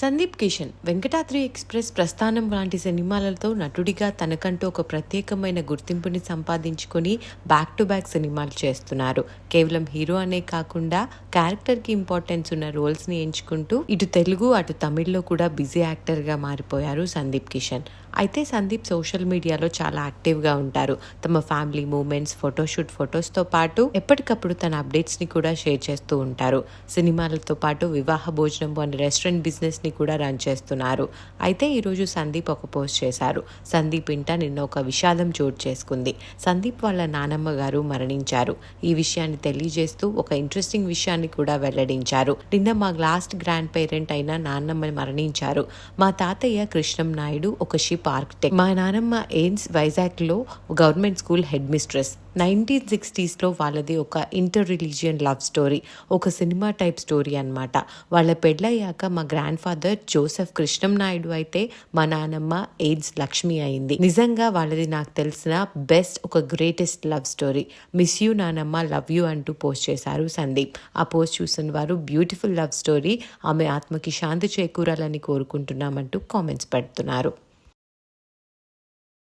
Sandeep Kishan Venkatadri express ప్రస్థానం లాంటి సినిమాలతో నటుడిగా తనకంటూ ఒక ప్రత్యేకమైన గుర్తింపుని సంపాదించుకొని బ్యాక్ టు బ్యాక్ సినిమాలు చేస్తున్నారు. కేవలం హీరో అనే కాకుండా క్యారెక్టర్కి ఇంపార్టెన్స్ ఉన్న రోల్స్ని ఎంచుకుంటూ ఇటు తెలుగు అటు తమిళ్ళో కూడా బిజీ యాక్టర్గా మారిపోయారు సందీప్ కిషన్. అయితే సందీప్ సోషల్ మీడియాలో చాలా యాక్టివ్గా ఉంటారు. తమ ఫ్యామిలీ మూమెంట్స్ ఫోటోషూట్ ఫొటోస్తో పాటు ఎప్పటికప్పుడు తన అప్డేట్స్ని కూడా షేర్ చేస్తూ ఉంటారు. సినిమాలతో పాటు వివాహ భోజనం అనే రెస్టారెంట్ బిజినెస్ని కూడా రన్ చేస్తున్నారు. అయితే ఈరోజు సందీప్ ఒక పోస్ట్ చేశారు. సందీప్ ఇంట నిన్న ఒక విషాదం చోటు చేసుకుంది. సందీప్ వాళ్ళ నానమ్మ గారు మరణించారు. ఈ విషయాన్ని తెలియజేస్తూ ఒక ఇంట్రెస్టింగ్ విషయాన్ని కూడా వెల్లడించారు. నిన్న మా లాస్ట్ గ్రాండ్ పేరెంట్ అయిన నాన్నమ్మ మరణించారు. మా తాతయ్య కృష్ణం నాయుడు ఒక షిప్ ఆర్కిటెక్ట్ మా నానమ్మ ఎయిన్స్ వైజాగ్లో government school headmistress. Nineteen సిక్స్టీస్లో వాళ్ళది ఒక ఇంటర్ రిలీజియన్ లవ్ స్టోరీ ఒక సినిమా టైప్ స్టోరీ అన్నమాట. వాళ్ళ పెళ్ళయ్యాక మా grandfather Joseph Krishnam Naidu అయితే మా నానమ్మ ఎయిడ్స్ లక్ష్మి అయింది. నిజంగా వాళ్ళది నాకు తెలిసిన బెస్ట్ ఒక greatest love story. Miss you నానమ్మ లవ్ యూ అంటూ పోస్ట్ చేశారు సందీప్. ఆ పోస్ట్ చూసిన వారు బ్యూటిఫుల్ లవ్ స్టోరీ ఆమె ఆత్మకి శాంతి చేకూరాలని కోరుకుంటున్నామంటూ కామెంట్స్ పెడుతున్నారు.